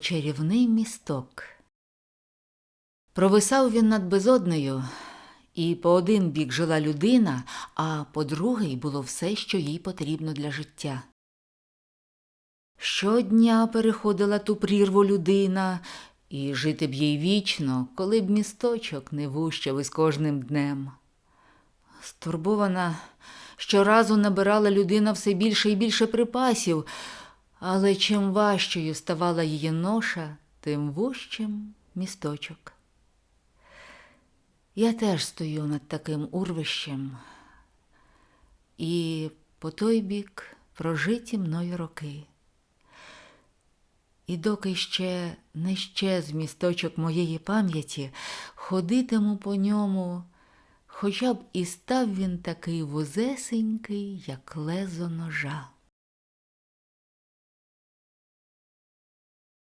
Чарівний місток. Провисав він над безоднею, і по один бік жила людина, а по другий було все, що їй потрібно для життя. Щодня переходила ту прірву людина, і жити б їй вічно, коли б місточок не вущав із кожним днем. Стурбована, щоразу набирала людина все більше і більше припасів, але чим важчою ставала її ноша, тим вущим місточок. Я теж стою над таким урвищем, і по той бік прожиті мною роки. І доки ще не щез місточок моєї пам'яті, ходитиму по ньому, хоча б і став він такий вузесенький, як лезо ножа.